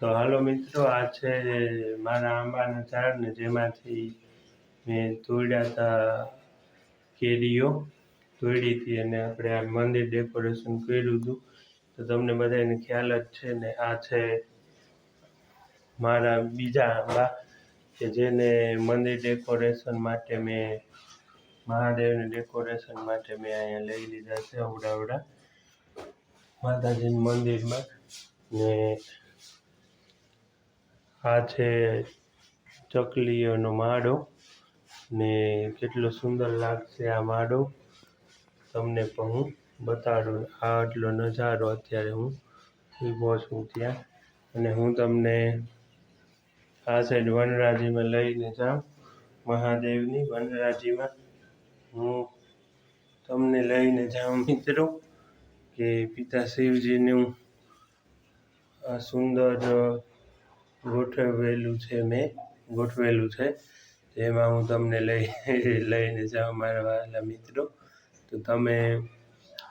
તો હાલો મિત્રો, આ છે મારા આંબાના ઝાડ ને જેમાંથી મેં તોડ્યા હતા કેરીઓ તોડી હતી અને આપણે આ મંદિર ડેકોરેશન કર્યું હતું. તો તમને બધાને ખ્યાલ જ છે ને, આ છે મારા બીજા આંબા કે જેને મંદિર ડેકોરેશન માટે મેં, મહાદેવને ડેકોરેશન માટે મેં અહીંયા લઈ લીધા છે અવડાવડા માતાજીના મંદિરમાં ને આ છે ચકલીઓનો માળો ને કેટલો સુંદર લાગશે આ માળો. તમને પણ હું બતાડું. આટલો નજારો અત્યારે હું ઊભો છું ત્યાં. અને હું તમને આ સાઈડ વનરાજીમાં લઈને જાઉં. મહાદેવની વનરાજીમાં. હું તમને લઈને જાઉં મિત્રો કે પિતા શિવજીનું આ સુંદર ગોઠવેલું છે મેં, ગોઠવેલું છે. જેમાં હું તમને લઈ, લઈને જાઉં મારા વાલા મિત્રો. તો તમે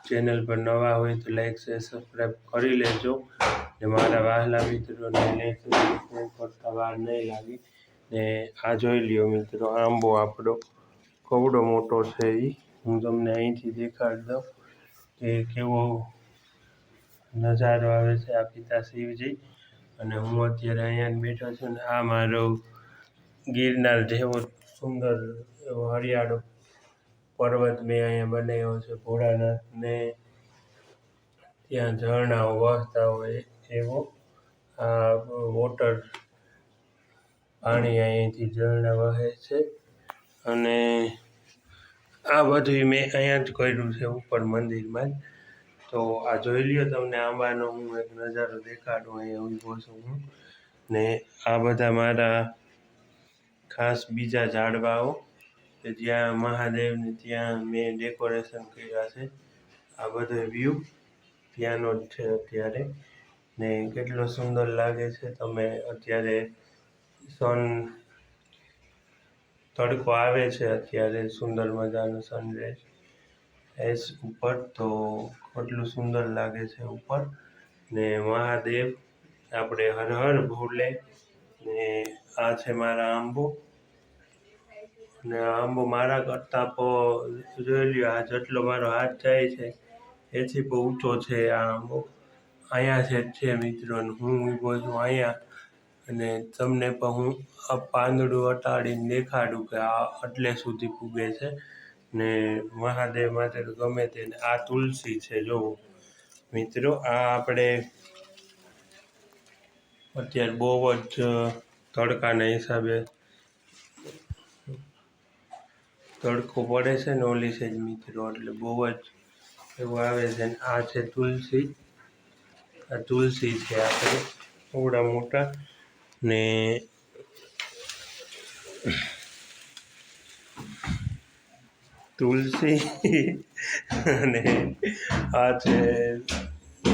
ચેનલ પર નવા હોય તો લાઈક, શેર સબસ્ક્રાઈબ કરી લેજો. ને મારા વહાલા મિત્રોને લાઈક શેર કરતા વાર નહીં લાગી. ને આ જોઈ લ્યો મિત્રો, આંબો આપણો કવડો મોટો છે એ હું તમને અહીંથી દેખાડી દઉં કે કેવો નજારો આવે છે આ પિતા શિવજી. અને હું અત્યારે અહીંયા બેઠો છું ને આ મારો ગિરનાર જેવો સુંદર એવો હરિયાળો પર્વત મેં અહીંયા બનાવ્યો છે ભોળાનાથને. ત્યાં ઝરણાઓ વહતા હોય એવો આ વોટર પાણી અહીંથી ઝરણા વહે છે. અને આ બધું મેં અહીંયા જ કર્યું છે ઉપર મંદિરમાં જ. તો આ જોઈ લ્યો તમને આંબાનો હું એક નજારો દેખાડું, અહીંયા ઊભો છું હું. ને આ બધા મારા ખાસ બીજા ઝાડવાઓ કે જ્યાં મહાદેવને ત્યાં મેં ડેકોરેશન કર્યા છે. આ બધો વ્યૂ ત્યાંનો જ છે અત્યારે. ને કેટલો સુંદર લાગે છે તમે અત્યારે સન તડકો આવે છે અત્યારે, સુંદર મજાનો સનરાઈઝ એસ ઉપર તો કેટલું સુંદર લાગે છે ઉપર. ને મહાદેવ, આપણે હર હર ભોલે. ને આ છે મારા આંબો. ને આંબો મારા કરતાં પણ જોઈ લ્યો, આ જેટલો મારો હાથ જાય છે, એથી બહુ ઊંચો છે આ આંબો. અહીંયા છે છે મિત્રો હું ઊભો છું અહીંયા. અને તમને પણ હું આ પાંદડું અટાડીને દેખાડું કે આ એટલે સુધી પૂગે છે. ને મહાદેવ માટે તો ગમે તેને આ તુલસી છે જોવો મિત્રો, આ આપણે અત્યારે બહુ જ તડકાના હિસાબે તડકો પડે છે ને ઓલી જ મિત્રો, એટલે બહુ જ એવું આવે છે. ને આ છે તુલસી. આ તુલસી છે આપણે થોડા મોટા. ને તુલસી અને આ છે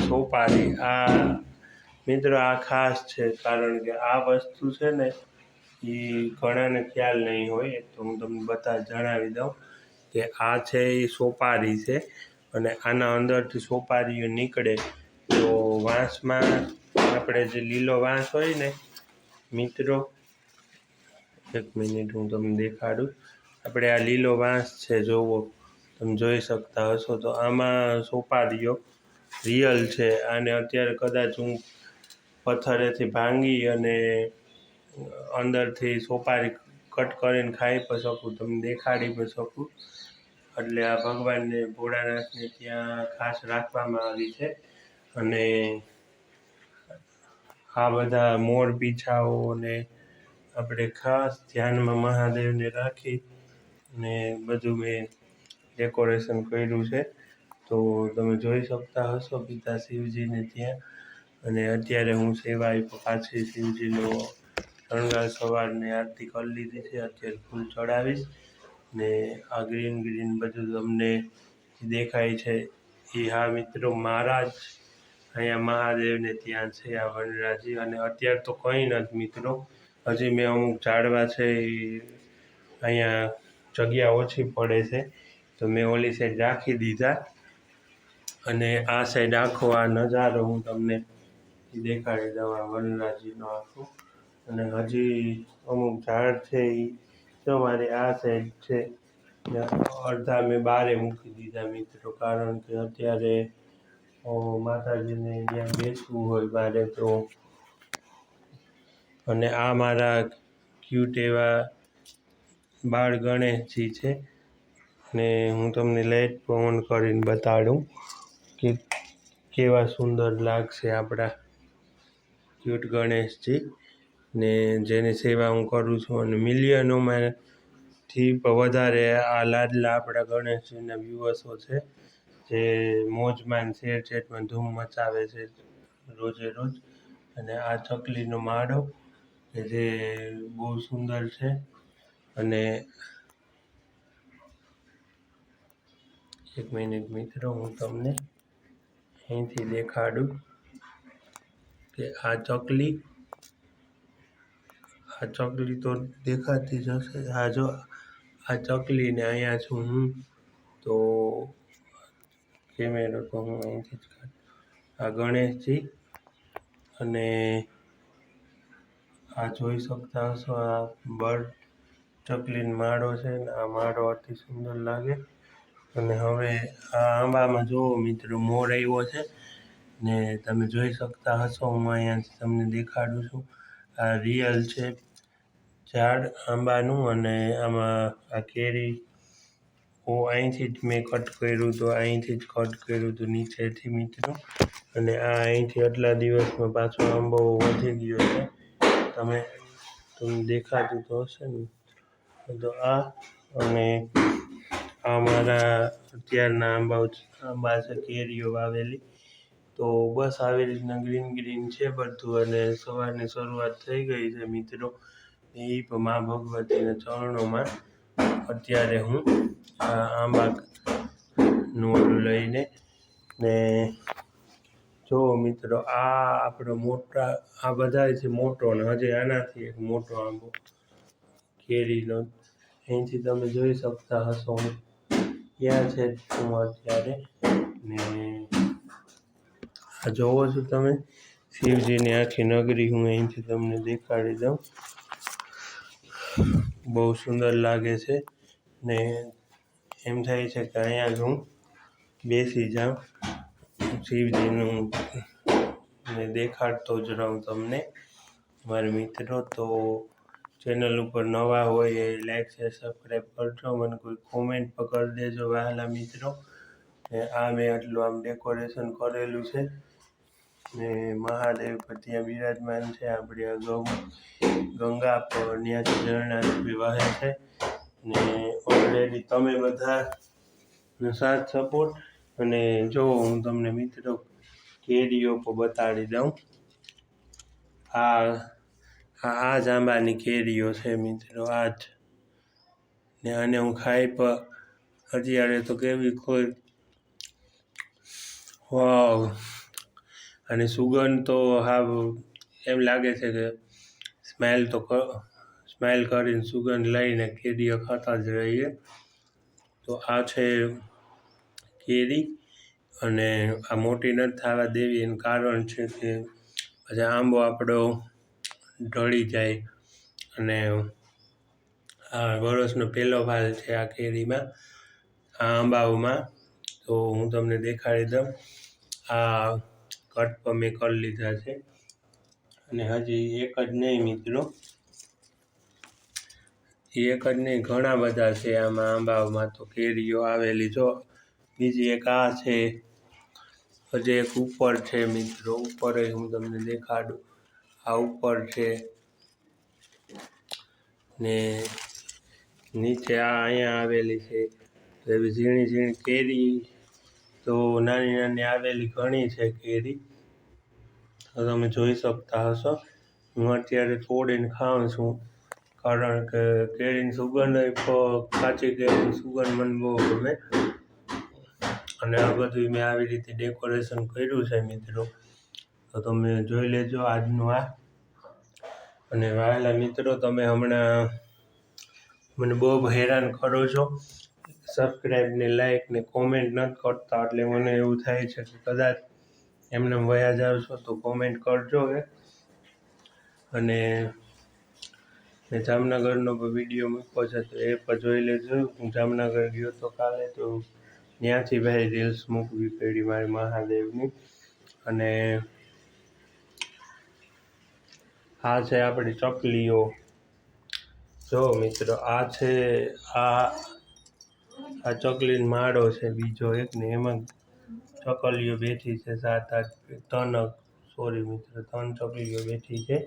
સોપારી. આ મિત્રો આ ખાસ છે કારણ કે આ વસ્તુ છે ને એ ઘણાને ખ્યાલ નહીં હોય, તો હું તમને બતા જણાવી દઉં કે આ છે એ સોપારી છે અને આના અંદરથી સોપારીઓ નીકળે તો વાંસમાં આપણે જે લીલો વાંસ હોય ને, મિત્રો, એક મિનિટ હું તમને દેખાડું. આપણે આ લીલો વાંસ છે જોવો, તમે જોઈ શકતા હશો. તો આમાં સોપારીઓ રિયલ છે. આને અત્યારે કદાચ હું પથ્થરેથી ભાંગી અને અંદરથી સોપારી કટ કરીને ખાઈ પણ શકું, તમને દેખાડી પણ શકું. એટલે આ ભગવાનને ભોળાનાથને ત્યાં ખાસ રાખવામાં આવી છે. અને આ બધા મોર પીછાઓ આપણે ખાસ ધ્યાનમાં મહાદેવને રાખી ને બધું મેં ડેકોરેશન કર્યું છે. તો તમે જોઈ શકતા હશો પિતા શિવજીને ત્યાં. અને અત્યારે હું સેવાય પાછી શિવજીનો શણગાર સવારની આરતી કરી લીધી છે. અત્યારે ફૂલ ચડાવીશ. ને આ ગ્રીન ગ્રીન બધું તમને દેખાય છે એ હા મિત્રો મારા જ અહીંયા મહાદેવને ત્યાં છે આ વનરાજી. અને અત્યારે તો કંઈ નથી મિત્રો. હજી મેં અમુક ઝાડવા છે એ અહીંયા જગ્યા ઓછી પડે છે. તો મેં ઓલી સાઈડ રાખી દીધા. અને આ સાઈડ આખો આ નજારો હું તમને દેખાડી દઉં, આ વનરાજીનો આખું. અને હજી અમુક ઝાડ છે એ જો મારી આ સાઈડ છે અડધા મેં બારે મૂકી દીધા મિત્રો, કારણ કે અત્યારે માતાજીને ત્યાં બેસવું હોય મારે તો. અને આ મારા ક્યુટ એવા બાળ ગણેશજી છે. ને હું તમને લાઇટ પણ ઓન કરીને બતાડું કે કેવા સુંદર લાગશે આપણા ક્યુટ ગણેશજી. ને જેની સેવા હું કરું છું અને મિલિયનોમાં થી વધારે આ લાડલા આપણા ગણેશજીના વ્યૂઅર્સો છે. જે મોજમાં શેર ચેટમાં ધૂમ મચાવે છે રોજે રોજ. અને આ ચકલીનો માળો કે જે બહુ સુંદર છે. અને એક મિનિટ મિત્રો, હું તમને અહીંથી દેખાડું કે આ ચકલી આ ચકલી તો દેખાતી જ હશે. આ જો, આ ચકલીને અહીંયા છું હું, તો કેમેરો તો હું અહીંથી જ આ ગણેશજી અને આ જોઈ શકતા હશો આ બર્ડ ચકલીનો માળો છે ને આ માળો અતિ સુંદર લાગે. અને હવે આ આંબામાં જુઓ મિત્રો, મોર આવ્યો છે ને તમે જોઈ શકતા હશો, હું અહીંયાથી તમને દેખાડું છું. આ રિયલ છે, ઝાડ આંબાનું અને આમાં આ કેરી. હું અહીંથી જ મેં કટ કર્યું તો અહીંથી જ કટ કર્યું હતું નીચેથી મિત્રો. અને આ અહીંથી આટલા દિવસમાં પાછો આંબો વધી ગયો છે. તમે, તમને દેખાતું તો હશે ને? તો આ અને આ મારા અત્યારના આંબા આંબા છે કેરીઓ વાવેલી. તો બસ આવી રીતના ગ્રીન ગ્રીન છે બધું અને સવારની શરૂઆત થઈ ગઈ છે મિત્રો. એ પણ મા ભગવતીના ચરણોમાં અત્યારે હું આ આંબાનું ઓલું લઈને ને જો મિત્રો આ આપણો મોટા આ બધાય છે મોટો ને હજી આનાથી એક મોટો આંબો કેરીનો અહીંથી તમે જોઈ શકતા હશો હું ક્યાં છે હું અત્યારે ને આ જોવો છો તમે? શિવજીની આખી નગરી હું અહીંથી તમને દેખાડી દઉં. બહુ સુંદર લાગે છે ને એમ થાય છે કે અહીંયા જ હું બેસી જાઉં. શિવજીનું ને દેખાડતો જ રહું તમને. મારા મિત્રો, તો ચેનલ ઉપર નવા હોય એ લાઈક શેર સબસ્ક્રાઈબ કરજો. મને કોઈ કોમેન્ટ પકડી દેજો. વહાલા મિત્રો. ને આ મેં આટલું આમ ડેકોરેશન કરેલું છે. ને મહાદેવ પર ત્યાં બિરાજમાન છે. આપણે અગાઉ ગંગા પર ત્યાંથી ઝરણા રૂપી વહે છે. ને ઓલરેડી તમે બધા સાથ સપોર્ટ અને જો હું તમને મિત્રો કેરીઓ બતાડી દઉં. આ આ જ આંબાની કેરીઓ છે મિત્રો, આ જ. ને અને હું ખાઈ પણ અત્યારે તો કેવી કોઈ. વાવ. અને સુગંધ તો હા એમ લાગે છે કે સ્મેલ તો સ્મેલ કરીને સુગંધ લઈને કેરીઓ ખાતા જ રહીએ. તો આ છે કેરી અને આ મોટી નથી થવા દેવી એનું કારણ છે કે પછી આંબો આપણો ઢળી જાય. અને આ વરસનો પહેલો ભાલ છે આ કેરીમાં, આ આંબાઓમાં. તો હું તમને દેખાડી દઉં. આ કટ પર મેં કરી લીધા છે. અને હજી એક જ નહીં મિત્રો. એક જ નહીં, ઘણા બધા છે આમાં આંબાઓમાં. તો કેરીઓ આવેલી જો, બીજી એક આ છે. હજી એક ઉપર છે મિત્રો ઉપર હું તમને દેખાડું. આ ઉપર છે. ને નીચે આ અહીંયા આવેલી છે. એવી ઝીણી ઝીણી કેરી તો નાની નાની આવેલી ઘણી છે કેરી. તો તમે જોઈ શકતા હશો. હું અત્યારે તોડીને ખાઉં છું. કારણ કે કેરીની સુગંધ કાચી કેરીની સુગંધ મને બહુ ગમે. અને આ બધું મેં આવી રીતે ડેકોરેશન કર્યું છે મિત્રો. તો તમે જોઈ લેજો આજનું આ. અને વાયેલા મિત્રો, તમે હમણાં મને બહુ હેરાન કરો છો. સબસ્ક્રાઈબ ને લાઈક ને કોમેન્ટ નથી કરતા, એટલે મને એવું થાય છે કે કદાચ એમને વયા જાવ છો, તો કોમેન્ટ કરજો હે અને મેં જામનગરનો વીડિયો મૂક્યો છે, તો એ પણ જોઈ લેજો. હું જામનગર ગયો તો કાલે તો ત્યાંથી ભાઈ રીલ્સ મૂકવી પડી મારી મહાદેવની. અને આ છે આપણી ચકલીઓ. જો મિત્રો, આ છે, આ આ ચકલીનો માળો છે બીજો એક ને એમાં ચકલીઓ બેઠી છે સાત આઠ, ત્રણ, સોરી મિત્રો, ત્રણ ચકલીઓ બેઠી છે.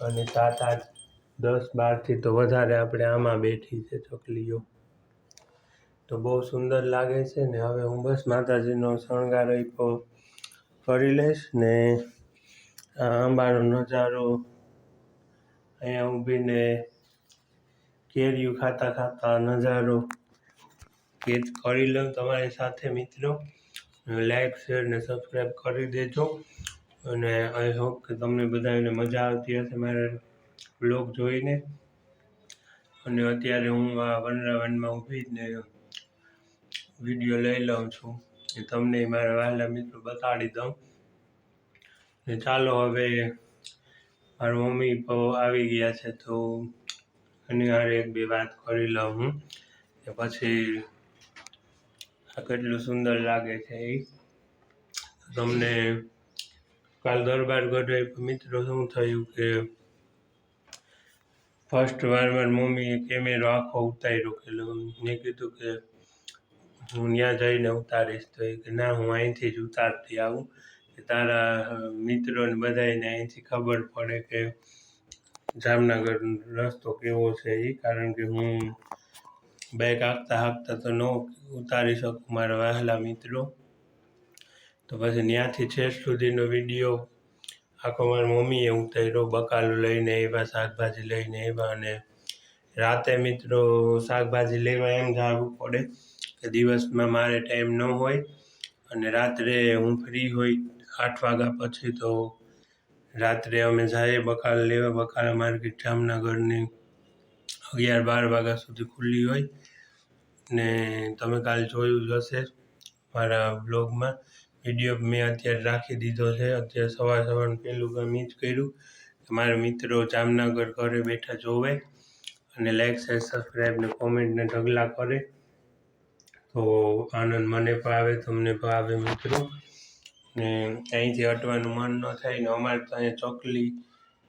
અને સાત આઠ, દસ બારથી તો વધારે આપણે આમાં બેઠી છે ચકલીઓ. તો બહુ સુંદર લાગે છે ને હવે હું બસ માતાજીનો શણગાર કરી લઈશ ને આંબાનો નજારો અહીંયા ઊભીને કેરીયું ખાતા ખાતા નજારો. કેદ કરી લઉં તમારી સાથે મિત્રો. લાઈક શેર ને સબસ્ક્રાઈબ કરી દેજો. અને આઈ હોપ કે તમને બધાને મજા આવતી હશે મારા બ્લોગ જોઈને. અને અત્યારે હું આ વનરાવનમાં ઊભી ને વીડિયો લઈ લઉં છું. એ તમને મારા વહાલા મિત્રો બતાડી દઉં. ને ચાલો હવે મારા મમ્મી પપ્પા આવી ગયા છે તો એની એક બે વાત કરી લઉં હું. કે પછી આ કેટલું સુંદર લાગે છે એ તમને કાલ દરબાર ગઢ મિત્રો, શું થયું કે ફર્સ્ટ વાર મારી મમ્મીએ કેમેરો આખો ઉતાર્યો કે મેં કીધું કે હું ત્યાં જઈને ઉતારીશ તો એ કે ના, હું અહીંથી જ ઉતારતી આવું. તારા મિત્રોને બધાને અહીંથી ખબર પડે કે જામનગર રસ્તો કેવો છે એ કારણ કે હું બાઇક હાંકતા હાંકતા તો ન ઉતારી શકું મારા વહેલા મિત્રો. તો પછી ત્યાંથી છેક સુધીનો વીડિયો આખો મારી મમ્મીએ ઉતાર્યો, બકાલું લઈને આવ્યા, શાકભાજી લઈને આવ્યા અને રાતે મિત્રો શાકભાજી લેવા એમ જવું પડે કે દિવસમાં મારે ટાઈમ ન હોય અને રાત્રે હું ફ્રી હોય આઠ વાગ્યા પછી તો રાત્રે અમે જઈએ બકાલ, લેવા બકાલા માર્કેટ જામનગરની અગિયાર બાર વાગ્યા સુધી ખુલ્લી હોય. ને તમે કાલ જોયું જ હશે મારા બ્લોગમાં વીડિયો મેં અત્યારે રાખી દીધો છે. અત્યારે સવાર સવારનું પહેલું કામ એ જ કર્યું કે મારા મિત્રો જામનગર ઘરે બેઠા જોવે અને લાઈક શેર સબસ્ક્રાઈબ ને કોમેન્ટ ને ઢગલા કરે. તો આનંદ મને પણ આવે, તમને પણ આવે મિત્રો. ને અહીંથી હટવાનું મન ન થાય ને અમારે તો અહીંયા ચકલી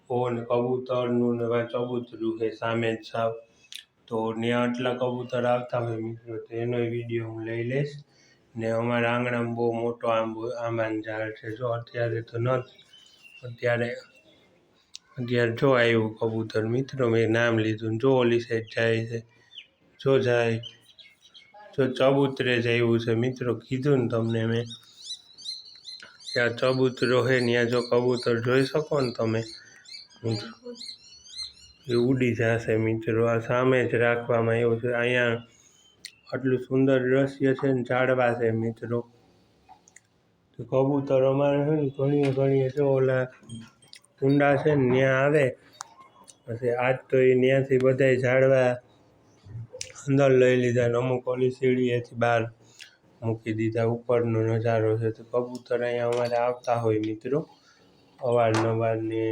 ઓ ને કબૂતરનું ને ચબૂતરું છે, સામે જ સાવ. તો ત્યાં આટલા કબૂતર આવતા હોય મિત્રો, તો એનો વીડિયો હું લઈ લઈશ. ને અમારા આંગણામાં બહુ મોટો આંબો, આંબાનું ઝાડ છે. જો અત્યારે તો ન અત્યારે અત્યારે જો આવ્યું કબૂતર મિત્રો, મેં નામ લીધું જો ઓલી સાઈડ જાય છે, જો જાય, જો ચબૂતરે જ આવ્યું છે મિત્રો, કીધું ને તમને મેં. ત્યાં ચબૂતરો છે ત્યાં જો કબૂતર જોઈ શકો ને તમે. એ ઉડી જશે મિત્રો. આ સામે જ રાખવામાં આવ્યું છે. અહીંયા આટલું સુંદર દ્રશ્ય છે ને ઝાડવા છે મિત્રો. તો કબૂતર અમારે છે ને ઘણીએ ઘણીએ જો ઓલા કુંડા છે ને ત્યાં આવે. પછી આજ તો એ ત્યાંથી બધાય ઝાડવા અંદર લઈ લીધા ને અમુક ઓલી સીડીએથી બહાર. મૂકી દીધા ઉપરનો નજારો છે તો કબૂતર અહીંયા અમારે આવતા હોય મિત્રો. અવારનવાર ને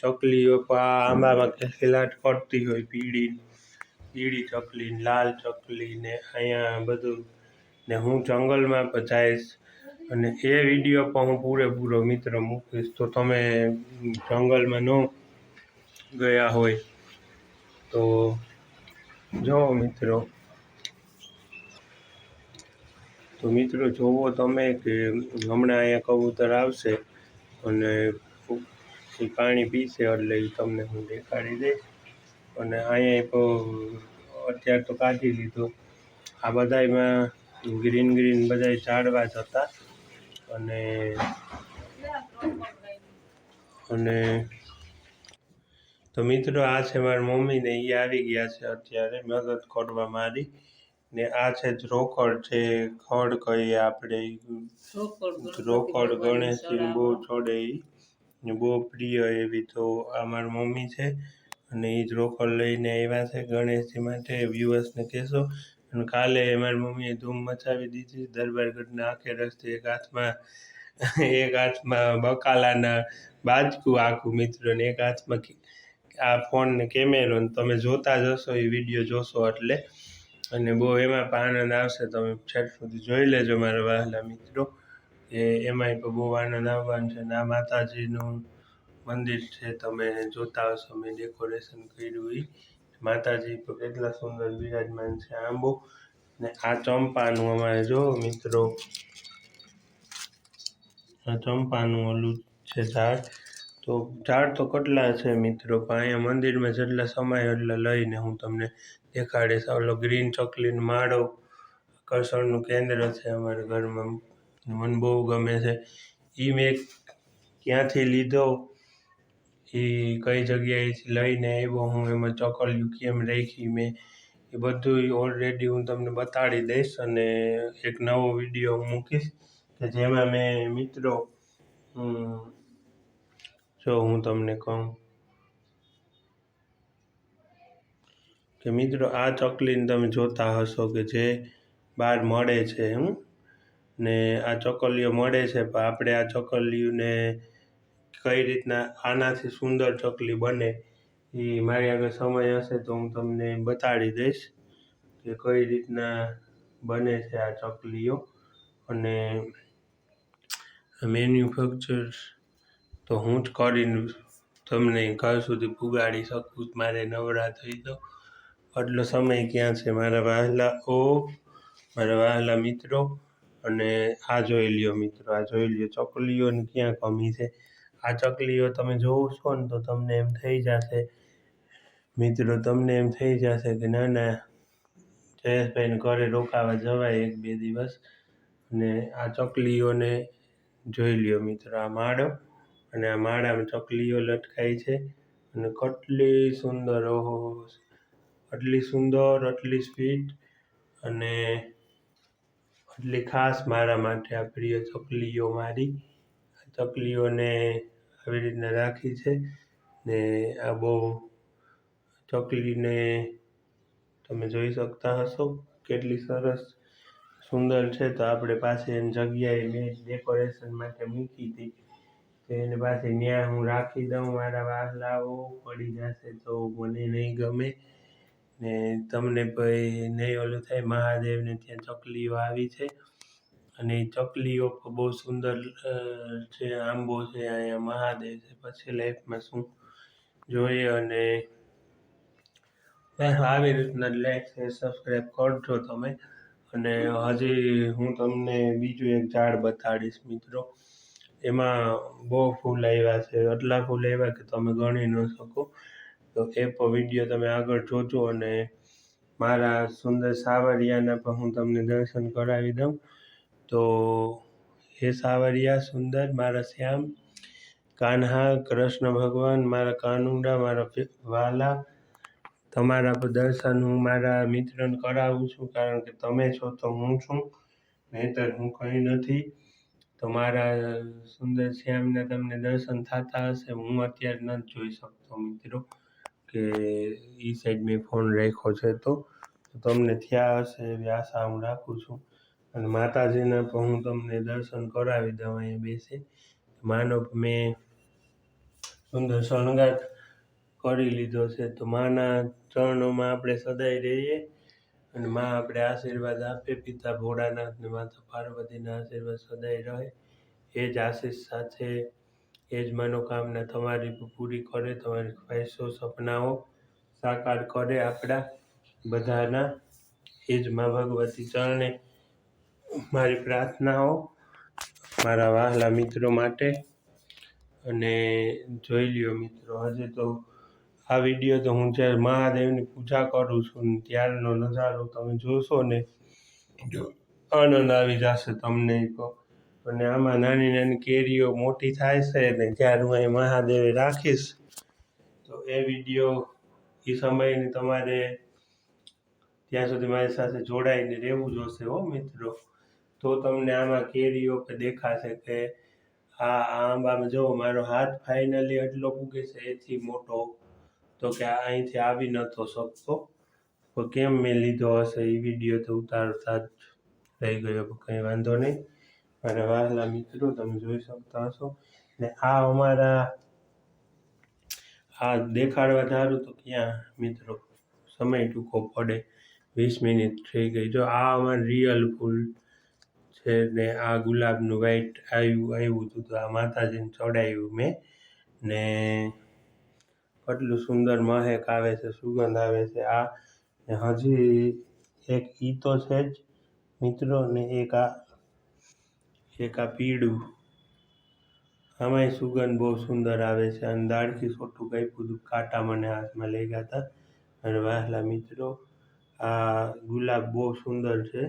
ચકલીઓ પણ આંબામાં ખિલાટ કરતી હોય. પીળી પીળી ચકલી લાલ ચકલી ને અહીંયા બધું ને હું જંગલમાં પણ જઈશ. અને એ વીડિયો પણ હું પૂરેપૂરો મિત્ર મૂકીશ. તો તમે જંગલમાં ન ગયા હોય તો જો મિત્રો. તો મિત્રો, જોવો તમે કે હમણાં અહીંયા કબૂતર આવશે અને પાણી પીશે એટલે એ તમને હું દેખાડી દઈશ. અને અહીંયા તો અત્યારે તો કાઢી લીધો. આ બધાયમાં ગ્રીન ગ્રીન બધાય ઝાડવા જ હતા. અને અને તો મિત્રો, આ છે મારી મમ્મીને એ આવી ગયા છે અત્યારે મદદ કરવા મારી. ને આ છે જ રોકડ છે ખડ કહીએ આપણે. રોકડ ગણેશજી બહુ છોડે એ ને બહુ પ્રિય એવી તો આ મારી મમ્મી છે. અને એ જ રોકડ લઈને આવ્યા છે ગણેશજી માટે વ્યુઅર્સને કહેશો. અને કાલે મારી મમ્મીએ ધૂમ મચાવી દીધી દરબારગઢના આખે રસ્તે એક હાથમાં એક હાથમાં બકાલાના બાજકું આખું મિત્રો ને એક હાથમાં આ ફોન ને કેમેરો તમે જોતા જશો એ વીડિયો જોશો એટલે. અને બહુ એમાં પણ આનંદ આવશે. તમે છેક સુધી જોઈ લેજો મારા વહાલા મિત્રો. એ એમાંય પણ બહુ આનંદ આવવાનો છે. ને આ માતાજીનું મંદિર છે, તમે જોતા હશો. મેં ડેકોરેશન કર્યું એ માતાજી તો કેટલા સુંદર બિરાજમાન છે આંબો. ને આ ચંપાનું અમારે જો મિત્રો. આ ચંપાનું ઓલું છે ઝાડ. તો ઝાડ તો કેટલા છે મિત્રો, પણ અહીંયા મંદિરમાં જેટલા સમય એટલા લઈને હું તમને દેખાડીશ ઓલો ગ્રીન ચોકલીન માળો આકર્ષણનું કેન્દ્ર છે અમારા ઘરમાં. મને બહુ ગમે છે. એ મેં ક્યાંથી લીધો? એ કઈ જગ્યાએથી લઈને આવ્યો હું? એમાં ચોકલિયું કેમ રાખી મેં? એ બધું ઓલરેડી હું તમને બતાડી દઈશ અને એક નવો વીડિયો હું મૂકીશ કે જેમાં મેં મિત્રો જો હું તમને કહું. કે મિત્રો, આ ચકલીને તમે જોતા હશો કે જે બહાર મળે છે એમ ને આ ચોકલીઓ મળે છે, પણ આપણે આ ચોકલીઓને કઈ રીતના આનાથી સુંદર ચકલી બને એ મારી આગળ સમય હશે તો હું તમને બતાડી દઈશ કે કઈ રીતના બને છે આ ચકલીઓ. અને મેન્યુફેક્ચર તો હું જ કરીને તમને ઘર સુધી પુગાડી શકું, મારે નવરા થઈ તો. આટલો સમય ક્યાં છે? મારા વહાલા, ઓ મારા વહાલા મિત્રો. અને આ જોઈ લ્યો મિત્રો, આ જોઈ લ્યો. ચકલીઓની ક્યાં કમી છે? આ ચકલીઓ તમે છો ને તો તમને એમ થઈ જશે. મિત્રો, તમને એમ થઈ જશે કે ના ના, જયેશભાઈને ઘરે રોકાવા જવાય એક બે દિવસ. અને આ ચકલીઓને જોઈ લ્યો મિત્રો, આ માળો અને આ માળામાં ચકલીઓ લટકાઈ છે. અને કેટલી સુંદર, ઓહો આટલી સુંદર, આટલી સ્વીટ અને આટલી ખાસ મારા માટે આ પ્રિય ચકલીઓ મારી. ચકલીઓને આવી રીતના રાખી છે ને આ બહુ ચકલીને તમે જોઈ શકતા હશો કેટલી સરસ સુંદર છે. તો આપણે પાસે એની જગ્યાએ મેં ડેકોરેશન માટે મૂકી હતી. તો એને પાસે ત્યાં હું રાખી દઉં, મારા વાહલાઓ પડી જશે તો મને નહીં ગમે. ને તમને ભાઈ નહીં ઓલું થાય, મહાદેવને ત્યાં ચકલીઓ આવી છે. અને ચકલીઓ બહુ સુંદર છે, આંબો છે, અહીંયા મહાદેવ છે. પછી લાઈફમાં શું જોઈએ અને આવી રીતના લાઈક સબસ્ક્રાઈબ કરજો તમે. અને હજી હું તમને બીજું એક ઝાડ બતાડીશ મિત્રો. એમાં બહુ ફૂલ આવ્યા છે. આટલા ફૂલ આવ્યા કે તમે ગણી ન શકો. તો એ વીડિયો તમે આગળ જોજો અને મારા સુંદર સાવરિયાના પણ હું તમને દર્શન કરાવી દઉં. તો હે સાવરિયા સુંદર, મારા શ્યામ, કાન્હા, કૃષ્ણ ભગવાન, મારા કાનુડા, મારા વાલા, તમારા પર દર્શન હું મારા મિત્રને કરાવું છું, કારણ કે તમે છો તો હું છું, નહીંતર હું કંઈ નથી. તો મારા સુંદર શ્યામના તમને દર્શન થતા હશે, હું અત્યારે નથી જોઈ શકતો મિત્રો. કે એ સાઈડ મેં ફોન રાખ્યો છે તો તમને થયા હશે એવી આશા હું રાખું છું. અને માતાજીના પણ હું તમને દર્શન કરાવી દઉં અહીંયા બેસી. માનો મેં સુંદર શણગાર કરી લીધો છે, તો માના ચરણોમાં આપણે સદાય રહીએ. અને માં આપણે આશીર્વાદ આપે, પિતા ભોળાનાથ ને માતા પાર્વતીના આશીર્વાદ સદાય રહે. એ જ આશીષ સાથે એ જ મનોકામના તમારી પૂરી કરે, તમારી ખ્વાહિશો, સપનાઓ સાકાર કરે આપણા બધાના. એ જ મા ભગવતી ચરણે મારી પ્રાર્થનાઓ, મારા વહાલા મિત્રો માટે. અને જોઈ લ્યો મિત્રો, હજી તો આ વીડિયો તો હું જ્યારે મહાદેવની પૂજા કરું છું ત્યારનો નજારો તમે જોશો ને આનંદ આવી જશે તમને તો. અને આમાં નાની નાની કેરીઓ મોટી થાય છે ને જ્યારે હું અહીં મહાદેવે રાખીશ, તો એ વીડિયો એ સમયની તમારે ત્યાં સુધી મારી સાથે જોડાઈને રહેવું જોશે હો મિત્રો. તો તમને આમાં કેરીઓ કે દેખાશે કે આ આંબામાં જો મારો હાથ ફાઇનલી એટલો પૂગે છે, એથી મોટો તો કે અહીંથી આવી નહોતો શકતો. તો કેમ મેં લીધો હશે? એ વીડિયો તો ઉતારતા જ રહી ગયો કંઈ વાંધો નહીં. મારા વહાલા મિત્રો તમે જોઈ શકતા હશો ને આ અમારા આ દેખાડવા ધારું તો ક્યાં મિત્રો સમય ટૂંકો પડે વીસ મિનિટ થઈ ગઈ જો આ અમારું રિયલ ફૂલ છે ને આ ગુલાબનું વ્હાઈટ આવ્યું આવ્યું હતું તો આ માતાજીને ચડાવ્યું મેં ને કેટલું સુંદર મહેક આવે છે સુગંધ આવે છે આ હજી એક ઈ તો છે જ મિત્રો ને એક આ એક આ પીળું આમાંય સુગંધ બહુ સુંદર આવે છે અને દાળથી સોટું કાપ્યું હતું. કાંટા મને હાથમાં લઈ ગયા હતા. અને વહાલા મિત્રો, આ ગુલાબ બહુ સુંદર છે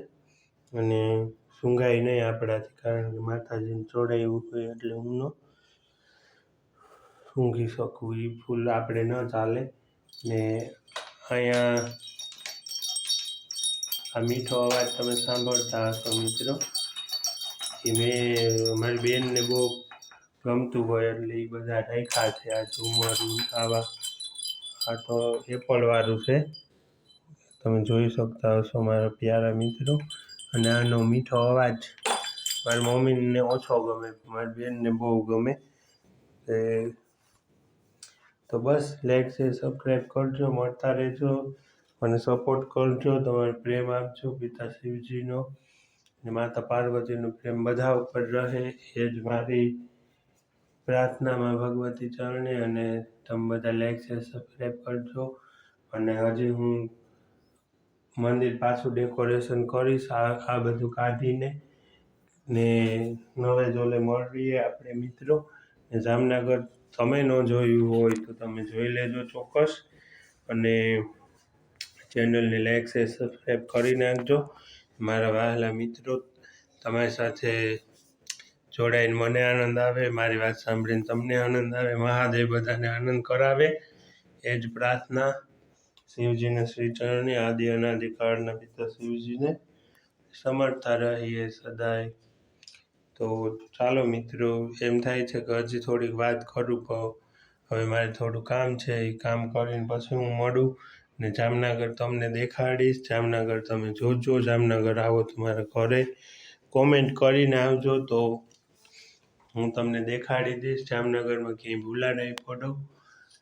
અને સૂંઘાય નહીં આપણાથી, કારણ કે માતાજીને ચોડાયું હોય એટલે હું ન સૂંઘી શકું. એ ફૂલ આપણે ન ચાલે. ને અહીંયા આ મીઠો અવાજ તમે સાંભળતા હશો મિત્રો. એ મેં, મારી બેનને બહુ ગમતું હોય એટલે એ બધા રાખ્યા છે. આ ઝુમર આવા આ તો એપલવાળું છે. તમે જોઈ શકતા હશો મારા પ્યારા મિત્રો. અને આનો મીઠો અવાજ મારી મમ્મીને ઓછો ગમે, મારી બેનને બહુ ગમે. એ, તો બસ લાઈક છે સબસ્ક્રાઈબ કરજો, મળતા રહેજો. મને સપોર્ટ કરજો, તમારો પ્રેમ આપજો પિતા શિવજીનો. ને માતા પાર્વતીનો પ્રેમ બધા ઉપર રહે, એ જ મારી પ્રાર્થનામાં ભગવતી ચરણે અને તમે બધા લાઈક છે સબસ્ક્રાઈબ કરજો. અને હજી હું મંદિર પાછું ડેકોરેશન કરીશ, આ બધું કાઢીને. ને નવે જોલે મળીએ આપણે મિત્રો. ને જામનગર તમે ન જોયું હોય તો તમે જોઈ લેજો ચોક્કસ. અને ચેનલને લાઈક શેર સબસ્ક્રાઈબ કરી નાખજો. મારા વહાલા મિત્રો, તમારી સાથે જોડાઈને મને આનંદ આવે, મારી વાત સાંભળીને તમને આનંદ આવે, મહાદેવ બધાને આનંદ કરાવે. એ જ પ્રાર્થના શિવજીને શ્રી ચરણે આદિ અનાદિકાળના પિતા શિવજીને સમર્થતા રહીએ સદાય. તો ચાલો મિત્રો, એમ થાય છે કે હજી થોડીક વાત કરું, પણ હવે મારે થોડું કામ છે, એ કામ કરીને પછી હું મળું. ને જામનગર તમને દેખાડીશ, જામનગર તમે જોજો, જામનગર આવો તમારા ઘરે. કોમેન્ટ કરીને આવજો તો હું તમને દેખાડી દઈશ. જામનગરમાં ક્યાંય ભૂલા નહીં પડો.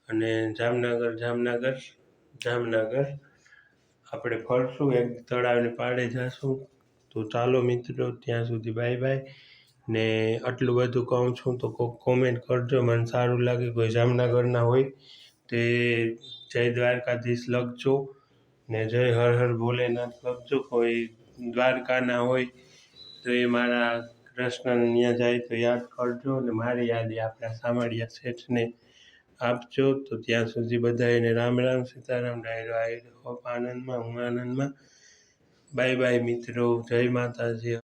અને જામનગર જામનગર જામનગર. આપણે ફરશું, એક તળાવને પાડે જઈશું તો ચાલો મિત્રો, ત્યાં સુધી બાય બાય ને આટલું બધું કહું છું તો કોક કોમેન્ટ કરજો. મને સારું લાગે, કોઈ જામનગરના હોય તે જય દ્વારકાધીશ લખજો ને જય હર હર ભોલેનાથ લખજો કોઈ દ્વારકાના હોય તો એ મારા કૃષ્ણને ત્યાં જાય તો યાદ કરજો અને મારી યાદી આપણા સામાળિયા શેઠને આપજો. તો ત્યાં સુધી બધાને રામ રામ સીતારામ, ડાયરો આયરો આનંદમાં, હું આનંદમાં. બાય બાય મિત્રો, જય માતાજી.